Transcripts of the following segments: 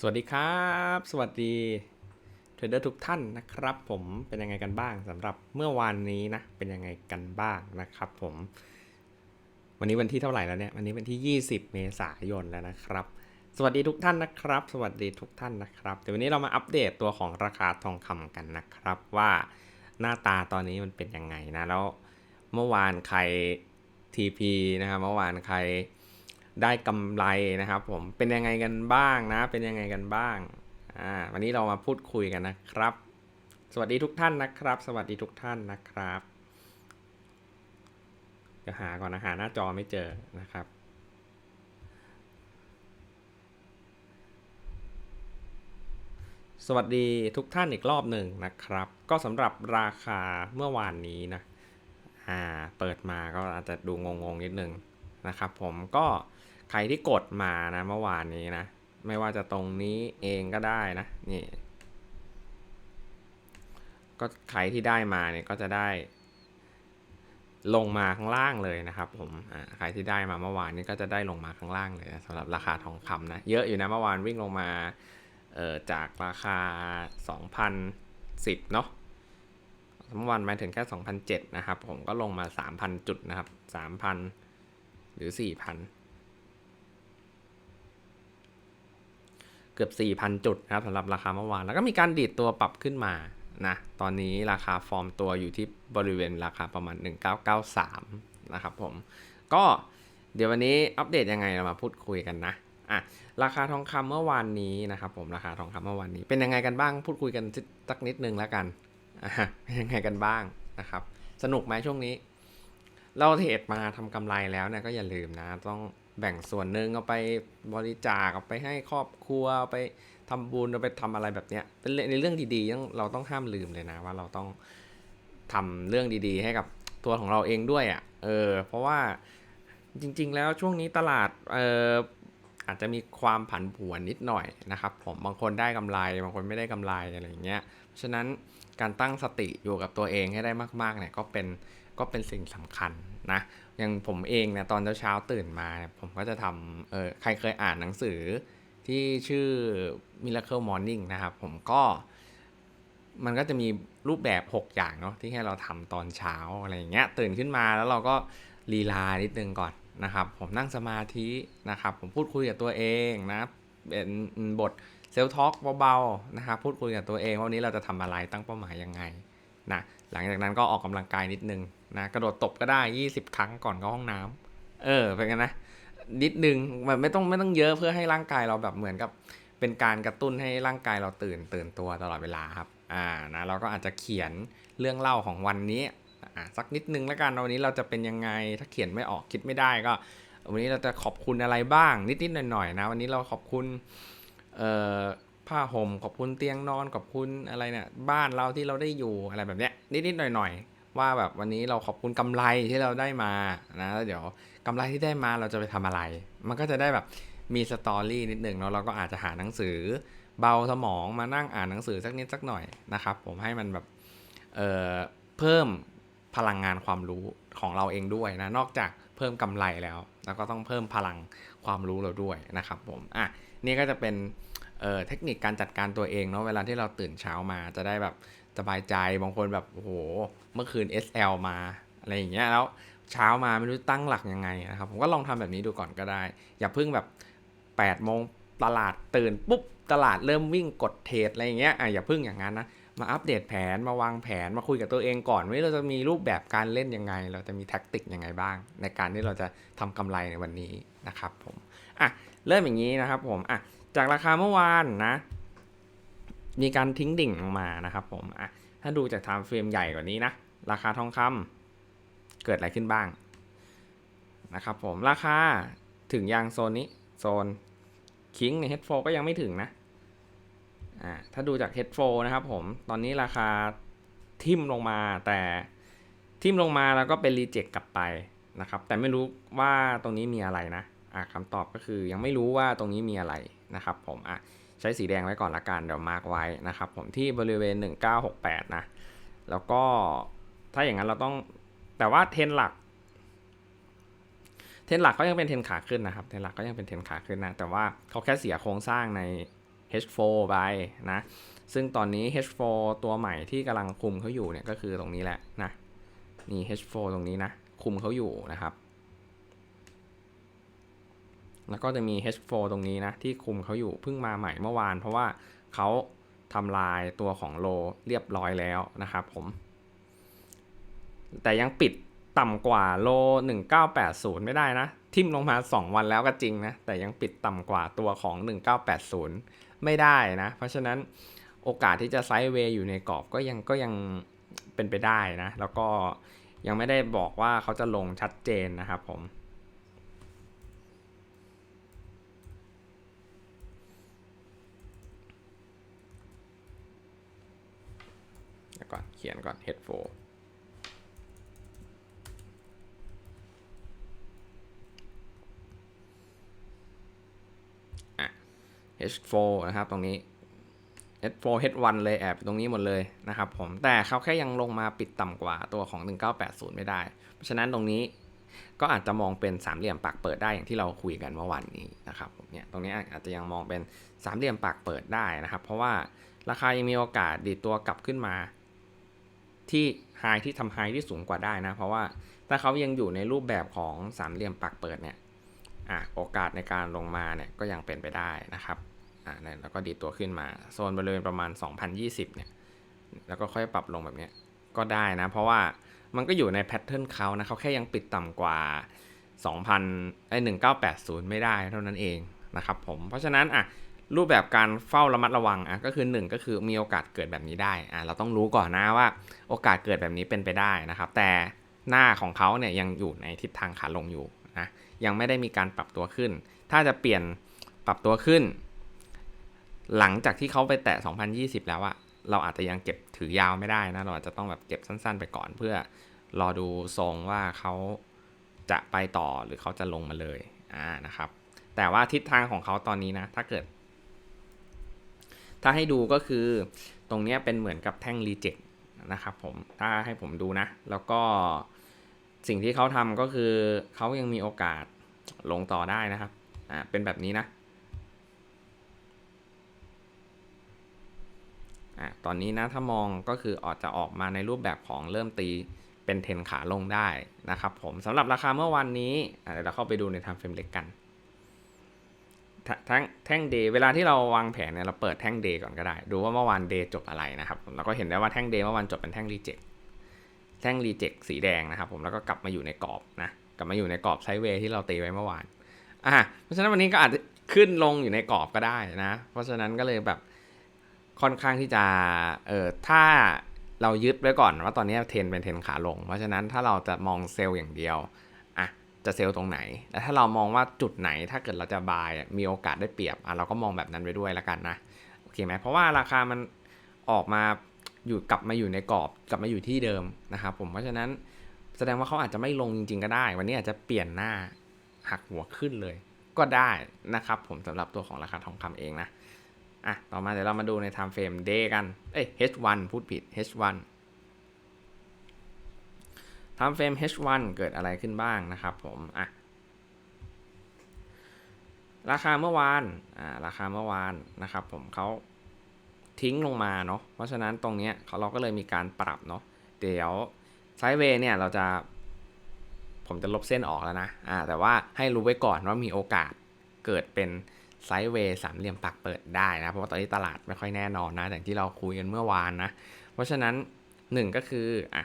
สวัสดีครับ สวัสดีเทรดเดอร์ทุกท่านนะครับ ผมเป็นยังไงกันบ้างสำหรับเมื่อวานนี้นะเป็นยังไงกันบ้างนะครับ ผม วันนี้วันที่เท่าไหร่แล้วเนี่ยวันนี้วันที่ 20 เมษายนแล้วนะครับ สวัสดีทุกท่านนะครับ สวัสดีทุกท่านนะครับเดี๋ยววันนี้เรามาอัปเดตตัวของราคาทองคำกันนะครับ ว่าหน้าตาตอนนี้มันเป็นยังไงนะแล้วเมื่อวานใคร TP นะครับเมื่อวานใคร ได้กำไรนะครับ ผมเป็นยังไงกันบ้างนะ เป็นยังไงกันบ้างอ่าวันนี้เรามาพูดคุยกันนะครับ สวัสดีทุกท่านนะครับ สวัสดีทุกท่านนะครับเดี๋ยวหาก่อนนะหาหน้าจอไม่เจอนะครับสวัสดีทุกท่านอีกรอบหนึ่งนะครับ ก็สำหรับราคาเมื่อวานนี้นะอ่าเปิดมาก็อาจจะดูงงๆนิดนึง นะครับผมก็ใครที่กดมานะเมื่อวานนี้นะ ไม่ว่าจะตรงนี้เองก็ได้นะนี่ก็ใครที่ได้มาเนี่ยก็จะได้ ลงมาข้างล่างเลยนะครับ ผมใครที่ได้มาเมื่อวานนี้ก็จะได้ลงมาข้างล่างเลยนะสำหรับราคาทองคำนะ เยอะอยู่นะเมื่อวานวิ่งลงมาเอ่อจากราคา 2,010 เนาะเมื่อวานมาถึงแค่ 2,007 นะครับ ผมก็ลงมา 3,000 จุดนะครับ 3,000 หรือ 4,000 เกือบ 4,000 จุดนะครับสำหรับราคาเมื่อวาน แล้วก็มีการดีดตัวปรับขึ้นมานะตอนนี้ราคาฟอร์มตัวอยู่ที่บริเวณราคาประมาณ 1993 นะครับผม ก็เดี๋ยววันนี้อัปเดตยังไงเรามาพูดคุยกันนะอะราคาทองคำเมื่อวานนี้นะครับผมราคาทองคำเมื่อวานนี้ เป็นยังไงกันบ้างพูดคุยกันสักนิดนึงแล้วกันอะเป็นยังไงกันบ้างนะครับ สนุกไหมช่วงนี้ เราเทรดมาทำกำไรแล้วเนี่ยก็อย่าลืมนะ ต้องแบ่งส่วนหนึ่งเอาไปบริจาคเอาไปให้ครอบครัวเอาไปทำบุญเอาไปทำอะไรแบบเนี้ยเป็นในเรื่องดีๆต้องเราต้องห้ามลืมเลยนะ ว่าเราต้องทำเรื่องดีๆ ให้กับตัวของเราเองด้วยอะ่ะเออเพราะว่าจริง ๆ แล้วช่วงนี้ตลาดเอออาจจะมีความผันผวนนิดหน่อยนะครับ ผมบางคนได้กำไร บางคนไม่ได้กำไรอะไรอย่างเงี้ยฉะนั้นการตั้งสติอยู่กับตัวเองให้ได้มากๆเนี่ยก็เป็น ก็เป็นสิ่งสำคัญนะอย่างผมเองเนี่ยตอนเช้าตื่นมาผมก็จะทำเออใครเคยอ่านหนังสือที่ชื่อ Miracle Morning นะครับ ผมก็มันก็จะมีรูปแบบ 6 อย่างเนาะที่ให้เราทำตอนเช้าอะไรอย่างเงี้ยตื่นขึ้นมาแล้วเราก็ลีลานิดนึงก่อนนะครับ ผมนั่งสมาธินะครับ ผมพูดคุยกับตัวเองนะเป็นบทเซลท็อกเบาๆนะครับพูดคุยกับตัวเองว่าวันนี้เราจะทำอะไรตั้งเป้าหมายยังไงนะหลังจากนั้นก็ออกกำลังกายนิดนึง นะกระโดดตบก็ได้ 20 ครั้งก่อนเข้าห้องน้ำเออเป็นไงนะนิดนึงมันไม่ต้องไม่ต้องเยอะเพื่อให้ร่างกายเราแบบเหมือนกับ เป็นการกระตุ้นให้ร่างกายเราตื่นตื่นตัวตลอดเวลาครับ อ่านะเราก็อาจจะเขียนเรื่องเล่าของวันนี้อ่าสักนิดนึงแล้วกันวันนี้เราจะเป็นยังไงถ้าเขียนไม่ออกคิดไม่ได้ก็ วันนี้เราจะขอบคุณอะไรบ้าง นิดนิดหน่อยหน่อยๆนะ วันนี้เราขอบคุณเอ่อผ้าห่มขอบคุณเตียงนอนขอบคุณอะไรเนี่ยบ้านเราที่เราได้อยู่อะไรแบบเนี้ยนิดนิดหน่อยหน่อยๆ ว่าแบบวันนี้เราขอบคุณกำไรที่เราได้มานะแล้วเดี๋ยวกำไรที่ได้มาเราจะไปทำอะไร มันก็จะได้แบบมีสตอรี่นิดหนึ่งเนาะเราก็อาจจะหาหนังสือเบาสมองมานั่งอ่านหนังสือสักนิดสักหน่อยนะครับ ผมให้มันแบบเอ่อเพิ่มพลังงานความรู้ของเราเองด้วยนะนอกจากเพิ่มกำไรแล้ว แล้วก็ต้องเพิ่มพลังความรู้เราด้วยนะครับ ผมอะนี่ก็จะเป็นเเทคนิคการจัดการตัวเองเนาะเวลาที่เราตื่นเช้ามาจะได้แบบ สบายใจบางคนแบบโอ้โหเมื่อคืน SL มาอะไรอย่างเงี้ยแล้วเช้ามาไม่รู้ตั้งหลักยังไงนะครับผมก็ลองทำแบบนี้ดูก่อนก็ได้ อย่าเพิ่งแบบ8โมงตลาดตื่นปุ๊บตลาดเริ่มวิ่งกดเทรดอะไรอย่างเงี้ยอะอย่าเพิ่งอย่างนั้นนะมาอัปเดตแผนมาวางแผนมาคุยกับตัวเองก่อนว่าเราจะมีรูปแบบการเล่นยังไง เราจะมีแท็กติกยังไงบ้าง ในการที่เราจะทำกำไรในวันนี้นะครับผมอะเริ่มอย่างนี้นะครับผมอะจากราคาเมื่อวานนะ มีการทิ้งดิ่งลงมานะครับผมอะถ้าดูจากไทม์เฟรมใหญ่กว่านี้นะ ราคาทองคำเกิดอะไรขึ้นบ้างนะครับผมราคาถึงยางโซนนี้โซนคิงในเฮดโฟก็ยังไม่ถึงนะอ่าถ้าดูจากเฮดโฟนะครับผมตอนนี้ราคาทิ่มลงมาแต่ทิ่มลงมาแล้วก็เป็นรีเจ็คกลับไปนะครับ แต่ไม่รู้ว่าตรงนี้มีอะไรนะอ่าคำตอบก็คือยังไม่รู้ว่าตรงนี้มีอะไรนะครับผมอะ ใช้สีแดงไว้ก่อนละกันเดี๋ยวมาร์กไว้นะครับผมที่บริเวณ 1968 นะ แล้วก็ถ้าอย่างนั้นเราต้องแต่ว่าเทนหลัก เทนหลักก็ยังเป็นเทนขาขึ้นนะครับ เทนหลักก็ยังเป็นเทนขาขึ้นนะ แต่ว่าเขาแค่เสียโครงสร้างใน H4 ไปนะ ซึ่งตอนนี้ H4 ตัวใหม่ที่กำลังคุมเขาอยู่เนี่ยก็คือตรงนี้แหละนะ นี่ H4 ตรงนี้นะ คุมเขาอยู่นะครับ แล้วก็จะมี H4 ตรงนี้นะ ที่คุมเขาอยู่เพิ่งมาใหม่เมื่อวาน เพราะว่าเขาทำลายตัวของโลเรียบร้อยแล้วนะครับผม แต่ยังปิดต่ำกว่าโล 1980 ไม่ได้นะ ทิมลงมา 2 วันแล้วก็จริงนะ แต่ยังปิดต่ำกว่าตัวของ 1980 ไม่ได้นะ เพราะฉะนั้นโอกาสที่จะไซด์เวย์อยู่ในกรอบก็ยังก็ยังเป็นไปได้นะ แล้วก็ยังไม่ได้บอกว่าเขาจะลงชัดเจนนะครับผมียนเขียนก่อน headphone H4 นะครับตรงนี้ H4 H1 เลยแอบตรงนี้หมดเลยนะครับผม แต่เขาแค่ยังลงมาปิดต่ำกว่าตัวของ 1980 ไม่ได้ เพราะฉะนั้นตรงนี้ก็อาจจะมองเป็นสามเหลี่ยมปากเปิดได้อย่างที่เราคุยกันเมื่อวันนี้นะครับเนี่ยตรงนี้อาจจะยังมองเป็นสามเหลี่ยมปากเปิดได้นะครับ เพราะว่าราคายังมีโอกาสดีดตัวกลับขึ้นมา ที่ไฮที่ทำไฮที่สูงกว่าได้นะ เพราะว่าถ้าเขายังอยู่ในรูปแบบของสามเหลี่ยมปากเปิดเนี่ยอะโอกาสในการลงมาเนี่ยก็ยังเป็นไปได้นะครับอ่าแล้วก็ดีตัวขึ้นมาโซนบริเวณประมาณ 2020เนี่ยแล้วก็ค่อยปรับลงแบบนี้ก็ได้นะ เพราะว่ามันก็อยู่ในแพทเทิร์นเขานะเขาแค่ยังปิดต่ำกว่า 2,000ไอ้1980 ไม่ได้เท่านั้นเองนะครับผมเพราะฉะนั้นอะ รูปแบบการเฝ้าระมัดระวังอะก็คือ 1 ก็คือมีโอกาสเกิดแบบนี้ได้อะเราต้องรู้ก่อนนะว่าโอกาสเกิดแบบนี้เป็นไปได้นะครับ แต่หน้าของเขาเนี่ยยังอยู่ในทิศทางขาลงอยู่นะยังไม่ได้มีการปรับตัวขึ้น ถ้าจะเปลี่ยนปรับตัวขึ้น หลังจากที่เขาไปแตะ 2020 แล้วอะเราอาจจะยังเก็บถือยาวไม่ได้นะ เราอาจจะต้องแบบเก็บสั้นๆไปก่อนเพื่อรอดูทรงว่าเขาจะไปต่อหรือเขาจะลงมาเลยอ่านะครับ แต่ว่าทิศทางของเขาตอนนี้นะ ถ้าเกิด ถ้าให้ดูก็คือตรงนี้เป็นเหมือนกับแท่งรีเจ็คนะครับผมถ้าให้ผมดูนะ แล้วก็สิ่งที่เขาทำก็คือเขายังมีโอกาสลงต่อได้นะครับอ่าเป็นแบบนี้นะอะตอนนี้นะถ้ามองก็คืออาจจะออกมาในรูปแบบของเริ่มตีเป็นเทนขาลงได้นะครับผมสำหรับราคาเมื่อวันนี้เดี๋ยวเราเข้าไปดูในทางเฟรมเล็กกัน แท่งแท่งเดย์เวลาที่เราวางแผนเนี่ยเราเปิดแท่งเดย์ก่อนก็ได้ ดูว่าเมื่อวานเดย์จบอะไรนะครับเราก็เห็นได้ว่าแท่งเดย์เมื่อวานจบเป็นแท่งรีเจ็คแท่งรีเจ็คสีแดงนะครับผมแล้วก็กลับมาอยู่ในกรอบนะกลับมาอยู่ในกรอบไซด์เวย์ที่เราตีไว้เมื่อวานอะเพราะฉะนั้นวันนี้ก็อาจจะขึ้นลงอยู่ในกรอบก็ได้นะ เพราะฉะนั้นก็เลยแบบค่อนข้างที่จะเออถ้าเรายึดไว้ก่อนว่าตอนนี้เทรนเป็นเทรนขาลง เพราะฉะนั้นถ้าเราจะมองเซลล์อย่างเดียว จะเซลล์ตรงไหน แล้วถ้าเรามองว่าจุดไหนถ้าเกิดเราจะบายมีโอกาสได้เปรียบอะเราก็มองแบบนั้นไปด้วยแล้วกันนะโอเคไหมเพราะว่าราคามันออกมาอยู่กลับมาอยู่ในกรอบกลับมาอยู่ที่เดิมนะครับผมเพราะฉะนั้นแสดงว่าเขาอาจจะไม่ลงจริงๆก็ได้ วันนี้อาจจะเปลี่ยนหน้าหักหัวขึ้นเลย ก็ได้นะครับผมสำหรับตัวของราคาทองคำเองนะอะต่อมาเดี๋ยวเรามาดูใน time frame day กันเอ้ย H1 พูดผิด H1 time frame H1 เกิดอะไรขึ้นบ้างนะครับผมอะราคาเมื่อวานอ่าราคาเมื่อวานนะครับผมเขาทิ้งลงมาเนาะเพราะฉะนั้นตรงเนี้ยเขาเราก็เลยมีการปรับเนาะเดี๋ยวไซด์เวย์เนี่ยเราจะผมจะลบเส้นออกแล้วนะอ่าแต่ว่าให้รู้ไว้ก่อนว่ามีโอกาสเกิดเป็นไซด์เวย์สามเหลี่ยมปากเปิดได้นะ เพราะว่าตอนนี้ตลาดไม่ค่อยแน่นอนนะอย่างที่เราคุยกันเมื่อวานนะ เพราะฉะนั้นหนึ่งก็คืออะ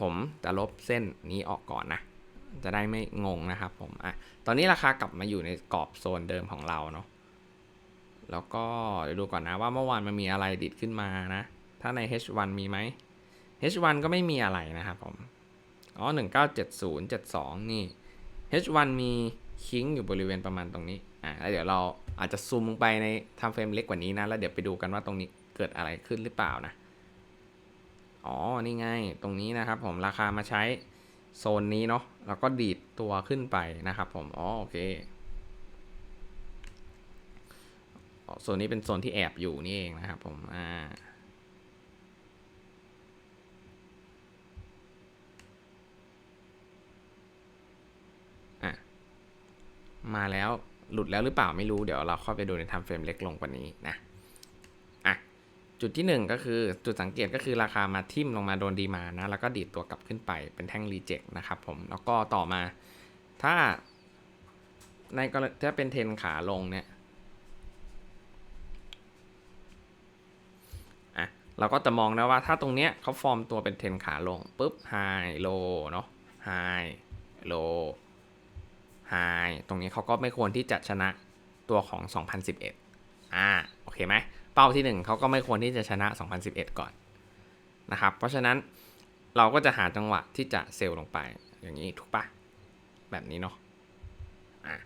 ผมจะลบเส้นนี้ออกก่อนนะ จะได้ไม่งงนะครับผมอะตอนนี้ราคากลับมาอยู่ในกรอบโซนเดิมของเราเนาะแล้วก็เดี๋ยวดูก่อนนะว่าเมื่อวานมันมีอะไรดิดขึ้นมานะ ถ้าใน H1 มีไหม H1 ก็ไม่มีอะไรนะครับผม อ๋อ 197072 นี่ H1 มีคิงอยู่บริเวณประมาณตรงนี้ อ่าแล้วเดี๋ยวเราอาจจะซูมลงไปในทำเฟรมเล็กกว่านี้นะ แล้วเดี๋ยวไปดูกันว่าตรงนี้เกิดอะไรขึ้นหรือเปล่านะ อ๋อ นี่ไง ตรงนี้นะครับผมราคามาใช้โซนนี้เนาะ แล้วก็ดีดตัวขึ้นไปนะครับผม อ๋อ โอเคโซนนี้เป็นโซนที่แอบอยู่นี่เองนะครับผม อ่า มาแล้วหลุดแล้วหรือเปล่าไม่รู้เดี๋ยวเราค่อยไปดูในไทม์เฟรมเล็กลงกว่านี้นะอะ จุดที่หนึ่งก็คือจุดสังเกตก็คือราคามาทิ่มลงมาโดนดีมานะ แล้วก็ดีดตัวกลับขึ้นไปเป็นแท่งรีเจ็คนะครับผม แล้วก็ต่อมา ถ้า ในกรณีถ้าเป็นเทนขาลงเนี่ยอะเราก็จะมองนะว่าถ้าตรงเนี้ยเขาฟอร์มตัวเป็นเทนขาลงปุ๊บไฮโลเนาะไฮโลไฮตรงนี้เขาก็ไม่ควรที่จะชนะตัวของ 2011 อ่า โอเคไหม เป้าที่ 1 เขาก็ไม่ควรที่จะชนะ 2011 ก่อนนะครับ เพราะฉะนั้นเราก็จะหาจังหวะที่จะเซลล์ลงไปอย่างนี้ถูกปะแบบนี้เนาะอะ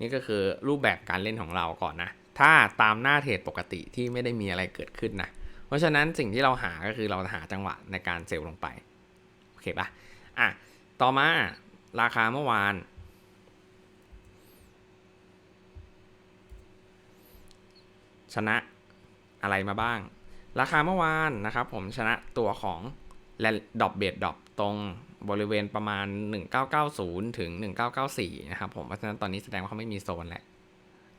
นี่ก็คือรูปแบบการเล่นของเราก่อนนะ ถ้าตามหน้าเทรดปกติที่ไม่ได้มีอะไรเกิดขึ้นนะ เพราะฉะนั้นสิ่งที่เราหาก็คือเราหาจังหวะในการเซลล์ลงไปโอเคปะอะต่อมาราคาเมื่อวานชนะ อะไรมาบ้าง ราคาเมื่อวานนะครับผมชนะตัวของแลดอปเบดดอปตรงบริเวณประมาณ 1990 ถึง 1994 นะครับผม เพราะฉะนั้นตอนนี้แสดงว่าเขาไม่มีโซนแล้ว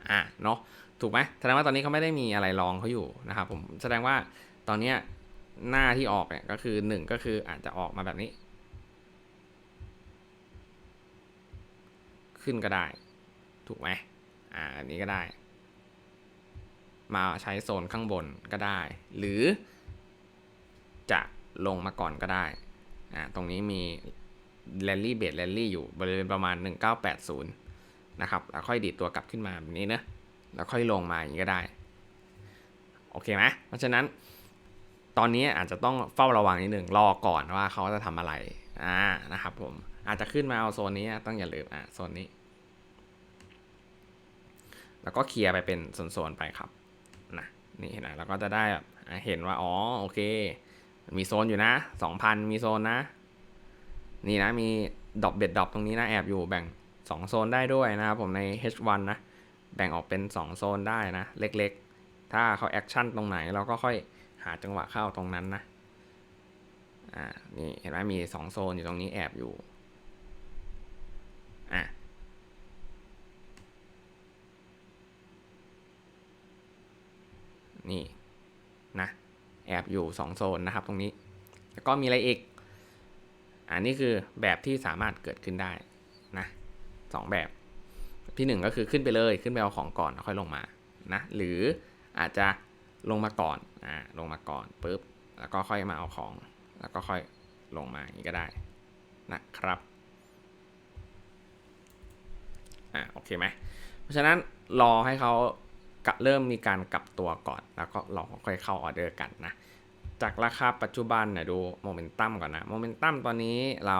อะเนาะถูกไหมแสดงว่าตอนนี้เขาไม่ได้มีอะไรรองเขาอยู่นะครับผม แสดงว่าตอนเนี้ยหน้าที่ออกเนี่ยก็คือ 1 ก็คืออาจจะออกมาแบบนี้ ขึ้นก็ได้ ถูกไหมอ่านี้ก็ได้ มาใช้โซนข้างบนก็ได้ หรือจะลงมาก่อนก็ได้อ่าตรงนี้มีแรลลี่เบดแรลลี่อยู่บริเวณประมาณ 1980 นะครับ แล้วค่อยดีดตัวกลับขึ้นมาแบบนี้นะ แล้วค่อยลงมาอย่างนี้ก็ได้ โอเคไหมเพราะฉะนั้น ตอนนี้อาจจะต้องเฝ้าระวังนิดหนึ่งรอก่อนว่าเขาจะทำอะไร อ่า นะครับผม อาจจะขึ้นมาเอาโซนนี้ต้องอย่าลืม อ่าโซนนี้ แล้วก็เคลียร์ไปเป็นโซนๆไปครับ นี่เห็นไหมเราก็จะได้แบบเห็นว่าอ๋อโอเค มีโซนอยู่นะ2,000มีโซนนะ นี่นะมีดอปเบ็ดดอปตรงนี้นะแอบอยู่แบ่ง 2 โซนได้ด้วยนะครับผมใน H1 นะ แบ่งออกเป็น 2 โซนได้นะ เล็กๆ ถ้าเขาแอคชั่นตรงไหนเราก็ค่อยหาจังหวะเข้าตรงนั้นนะอ่านี่เห็นไหมมี 2 โซนอยู่ตรงนี้แอบอยู่ อะ นี่นะแอบอยู่ 2 โซนนะครับตรงนี้ แล้วก็มีอะไรอีก อันนี้คือแบบที่สามารถเกิดขึ้นได้นะสองแบบที่หนึ่งก็คือขึ้นไปเลยขึ้นไปเอาของก่อนแล้วค่อยลงมานะหรืออาจจะลงมาก่อนอ่าลงมาก่อนปุ๊บแล้วก็ค่อยมาเอาของ แล้วก็ค่อยลงมาอย่างนี้ก็ได้นะครับอ่าโอเคไหมเพราะฉะนั้นรอให้เขา เริ่มมีการกลับตัวก่อน แล้วก็เราค่อยเข้าออเดอร์กันนะ จากราคาปัจจุบันเนี่ยดูโมเมนตัมก่อนนะ โมเมนตัมตอนนี้เรา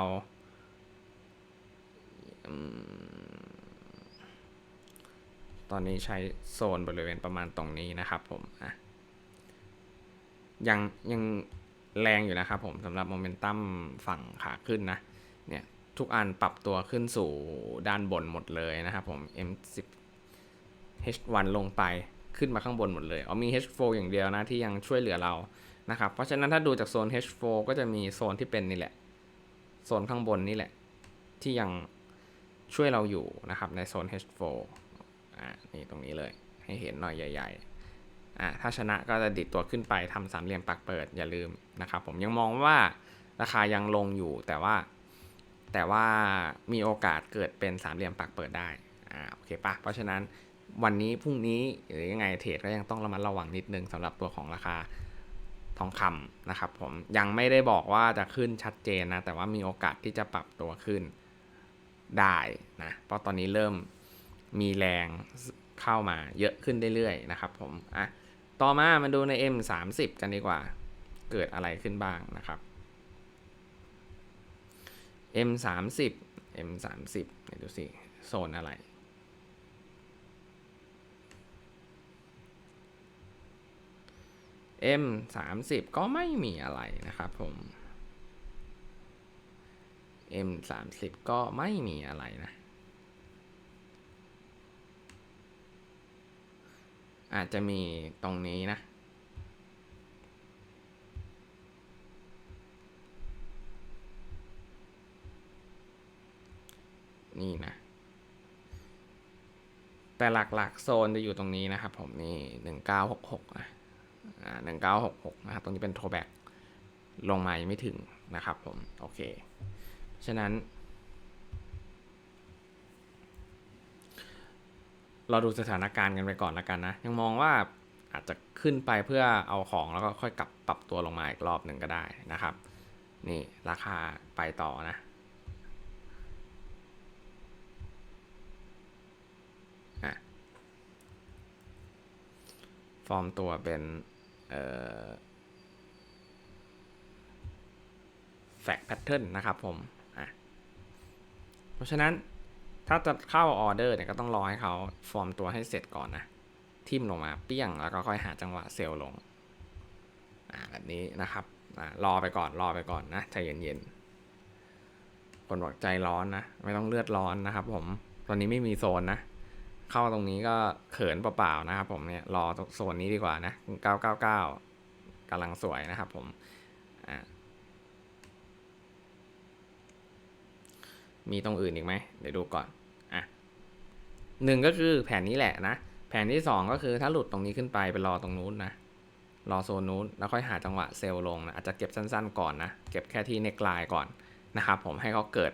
ตอนนี้ใช้โซนบริเวณประมาณตรงนี้นะครับผมอะยังยังแรงอยู่นะครับผมสำหรับโมเมนตัมฝั่งขาขึ้นนะเนี่ยทุกอันปรับตัวขึ้นสู่ด้านบนหมดเลยนะครับผม M10 H1 ลงไปขึ้นมาข้างบนหมดเลยเอ๋อมี H4 อย่างเดียวนะที่ยังช่วยเหลือเรานะครับ เพราะฉะนั้นถ้าดูจากโซน H4 ก็จะมีโซนที่เป็นนี่แหละ โซนข้างบนนี่แหละ ที่ยังช่วยเราอยู่นะครับในโซน H4 อ่านี่ตรงนี้เลยให้เห็นหน่อยใหญ่ๆอ่าถ้าชนะก็จะดิดตัวขึ้นไปทำสามเหลี่ยมปากเปิดอย่าลืมนะครับ ผมยังมองว่าราคายังลงอยู่แต่ว่า แต่ว่ามีโอกาสเกิดเป็นสามเหลี่ยมปากเปิดได้อ่าโอเคปะเพราะฉะนั้น วันนี้พรุ่งนี้หรือยังไงเทรดก็ยังต้องระมัดระวังนิดนึงสำหรับตัวของราคาทองคำนะครับผมยังไม่ได้บอกว่าจะขึ้นชัดเจนนะ แต่ว่ามีโอกาสที่จะปรับตัวขึ้นได้นะเพราะตอนนี้เริ่มมีแรงเข้ามาเยอะขึ้นเรื่อยๆนะครับผมอะต่อมามาดูใน M30 กันดีกว่า เกิดอะไรขึ้นบ้างนะครับ M30 M30 ไหนดูสิ โซนอะไร M 3 0ก็ไม่มีอะไรนะครับผม M 3 0ก็ไม่มีอะไรนะ อาจจะมีตรงนี้นะ นี่นะ แต่หลักๆ โซนจะอยู่ตรงนี้นะครับผมนี่หนึ่งเก้าหกหกนะ หนึ่งเก้าหกหกนะครับ ตรงนี้เป็นโทแบ็กลงมายังไม่ถึงนะครับผม โอเค ฉะนั้น เราดูสถานการณ์กันไปก่อนละกันนะ ยังมองว่าอาจจะขึ้นไปเพื่อเอาของแล้วก็ค่อยกลับปรับตัวลงมาอีกรอบหนึ่งก็ได้นะครับ นี่ราคาไปต่อนะฟอร์มตัวเป็น เอ่อแฟกแพทเทิร์นนะครับผมอะเพราะฉะนั้นถ้าจะเข้าออเดอร์เนี่ยก็ต้องรอให้เขาฟอร์มตัวให้เสร็จก่อนนะ ทิมลงมาเปี้ยงแล้วก็ค่อยหาจังหวะเซลล์ลงอ่าแบบนี้นะครับอ่ารอไปก่อนรอไปก่อนนะใจเย็นๆคนบอกใจร้อนนะ ไม่ต้องเลือดร้อนนะครับผม ตอนนี้ไม่มีโซนนะ เข้าตรงนี้ก็เขินเปล่าๆนะครับผมเนี่ยรอโซนนี้ดีกว่านะ 999กำลังสวยนะครับผมมีตรงอื่นอีกไหมเดี๋ยวดูก่อนอะหนึ่งก็คือแผนนี้แหละนะ แผนที่สองก็คือถ้าหลุดตรงนี้ขึ้นไปไปรอตรงนู้นนะรอโซนนู้นแล้วค่อยหาจังหวะเซลล์ลงนะอาจจะเก็บสั้นๆ ก่อนนะเก็บแค่ที่เน็กไลน์ก่อนนะครับผมให้เขาเกิด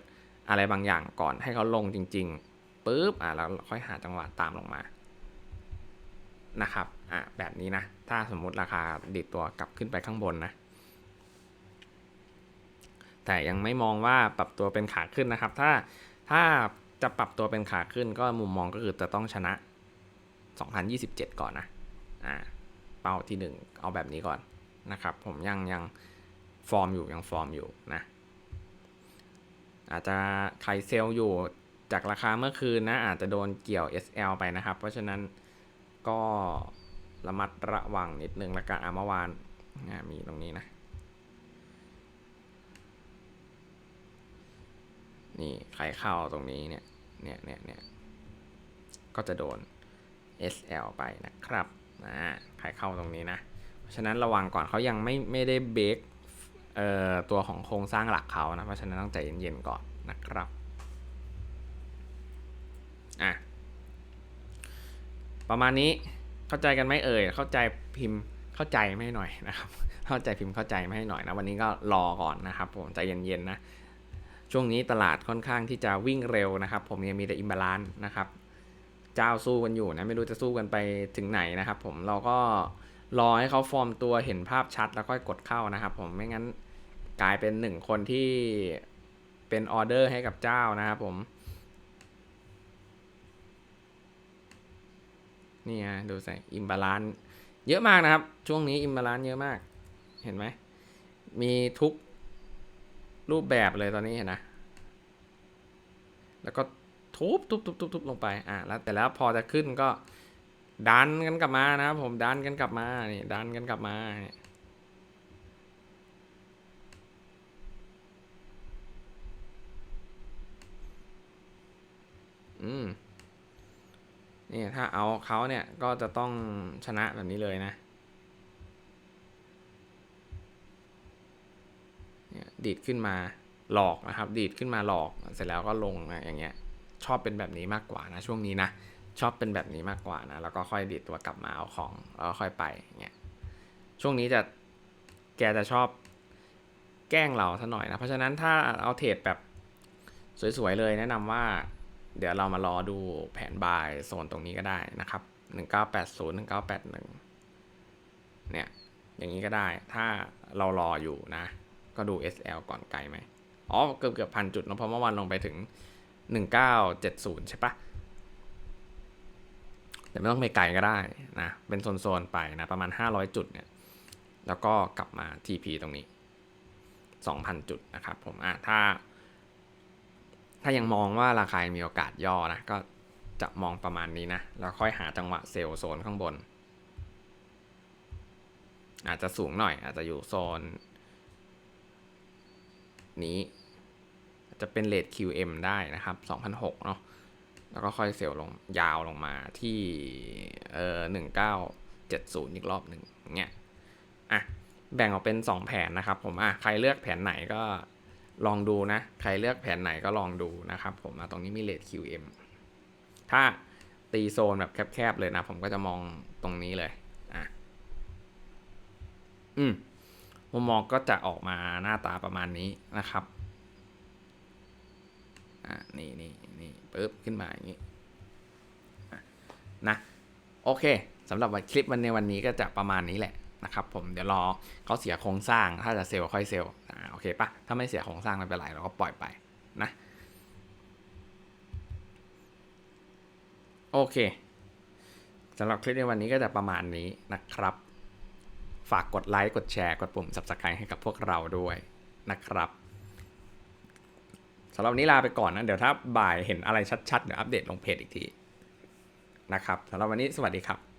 อะไรบางอย่างก่อนให้เขาลงจริง ๆ ปุ๊บอะแล้วค่อยหาจังหวะตามลงมานะครับอะแบบนี้นะ ถ้าสมมุติราคาดิดตัวกลับขึ้นไปข้างบนนะ แต่ยังไม่มองว่าปรับตัวเป็นขาขึ้นนะครับ ถ้าถ้าจะปรับตัวเป็นขาขึ้นก็มุมมองก็คือจะต้องชนะ 2027 ก่อนนะอ่าเป้าที่ 1 เอาแบบนี้ก่อนนะครับ ผมยังยังฟอร์มอยู่ยังฟอร์มอยู่นะอาจจะใครเซลล์อยู่ จากราคาเมื่อคืนนะอาจจะโดนเกี่ยว SL ไปนะครับ เพราะฉะนั้นก็ระมัดระวังนิดนึงละกันอะเมื่อวานอะมีตรงนี้นะนี่ใครเข้าตรงนี้เนี่ยเนี่ยเนี่ยเนี่ยก็จะโดน SL ไปนะครับนะใครเข้าตรงนี้นะ เพราะฉะนั้นระวังก่อนเขายังไม่ไม่ได้เบรกเอ่อตัวของโครงสร้างหลักเขานะ เพราะฉะนั้นต้องใจเย็นๆก่อนนะครับ อะ ประมาณนี้เข้าใจกันไหมเอ่ยเข้าใจพิมพ์เข้าใจไม่หน่อยนะครับ เข้าใจพิมพ์เข้าใจไม่ให้หน่อยนะวันนี้ก็รอก่อนนะครับ ผมใจเย็นๆนะช่วงนี้ตลาดค่อนข้างที่จะวิ่งเร็วนะครับ ผมยังมีแต่อิมบาลานนะครับ เจ้าสู้กันอยู่นะไม่รู้จะสู้กันไปถึงไหนนะครับ ผมเราก็รอให้เขาฟอร์มตัวเห็นภาพชัดแล้วค่อยกดเข้านะครับ ผมไม่งั้นกลายเป็นหนึ่งคนที่เป็นออเดอร์ให้กับเจ้านะครับผม นี่ฮะดูใส่อิมบาลานเยอะมากนะครับ ช่วงนี้อิมบาลานเยอะมาก เห็นไหม มีทุกรูปแบบเลยตอนนี้เห็นนะ แล้วก็ทุบทุบทุบทุบทุบลงไป อะแล้วแต่แล้วพอจะขึ้นก็ ดันกันกลับมานะครับผมดันกันกลับมานี่ดันกันกลับมาเนี่ยอืม นี่ถ้าเอาเขาเนี่ยก็จะต้องชนะแบบนี้เลยนะดีดขึ้นมาหลอกนะครับ ดีดขึ้นมาหลอกเสร็จแล้วก็ลงนะอย่างเงี้ยชอบเป็นแบบนี้มากกว่านะ ช่วงนี้นะชอบเป็นแบบนี้มากกว่านะแล้วก็ค่อยดีดตัวกลับมาเอาของแล้วค่อยไปเงี้ยช่วงนี้จะแกจะชอบแกล้งเราซะหน่อยนะ เพราะฉะนั้นถ้าเอาเทรดแบบสวยๆเลยแนะนำว่า เดี๋ยวเรามารอดูแผนบายโซนตรงนี้ก็ได้นะครับ 1980 1981 เนี่ย อย่างนี้ก็ได้ ถ้าเรารออยู่นะ ก็ดู SL ก่อนไกลไหม อ๋อ เกือบเกือบพันจุดเนอะเพราะเมื่อวานลงไปถึง 1970 ใช่ปะแต่ไม่ต้องไปไกลก็ได้นะ เป็นโซน ๆ ไปนะ ประมาณ 500 จุดเนี่ย แล้วก็กลับมา TP ตรงนี้ 2,000 จุดนะครับผม อะ ถ้า ถ้ายังมองว่าราคามีโอกาสย่อนะ ก็จะมองประมาณนี้นะ แล้วค่อยหาจังหวะเซลล์โซนข้างบน อาจจะสูงหน่อย อาจจะอยู่โซน นี้ จะเป็นเลท QM ได้นะครับ2006เนาะ แล้วก็ค่อยเซลล์ลงยาวลงมาที่เอ่อ1970 อีกรอบหนึ่งเงี้ยอะ แบ่งออกเป็น 2 แผนนะครับผม อะ ใครเลือกแผนไหนก็ ลองดูนะ ใครเลือกแผนไหนก็ลองดูนะครับผมอะตรงนี้มีเลท QM ถ้าตีโซนแบบแคบๆเลยนะ ผมก็จะมองตรงนี้เลยอะอืมมุมมองก็จะออกมาหน้าตาประมาณนี้นะครับอะนี่นี่นี่ปึ๊บขึ้นมาอย่างนี้นะ โอเคสำหรับวันคลิปวันในวันนี้ก็จะประมาณนี้แหละ นะครับผมเดี๋ยวรอเขาเสียโครงสร้างถ้าจะเซลล์ค่อยเซลล์โอเคปะถ้าไม่เสียโครงสร้างไม่เป็นไรเราก็ปล่อยไปนะโอเคสำหรับคลิปในวันนี้ก็จะประมาณนี้นะครับ ฝากกดไลค์กดแชร์กดปุ่ม subscribe ให้กับพวกเราด้วยนะครับสำหรับนี้ลาไปก่อนนะ เดี๋ยวถ้าบ่ายเห็นอะไรชัดๆ เดี๋ยวอัปเดตลงเพจอีกทีนะครับสำหรับวันนี้สวัสดีครับ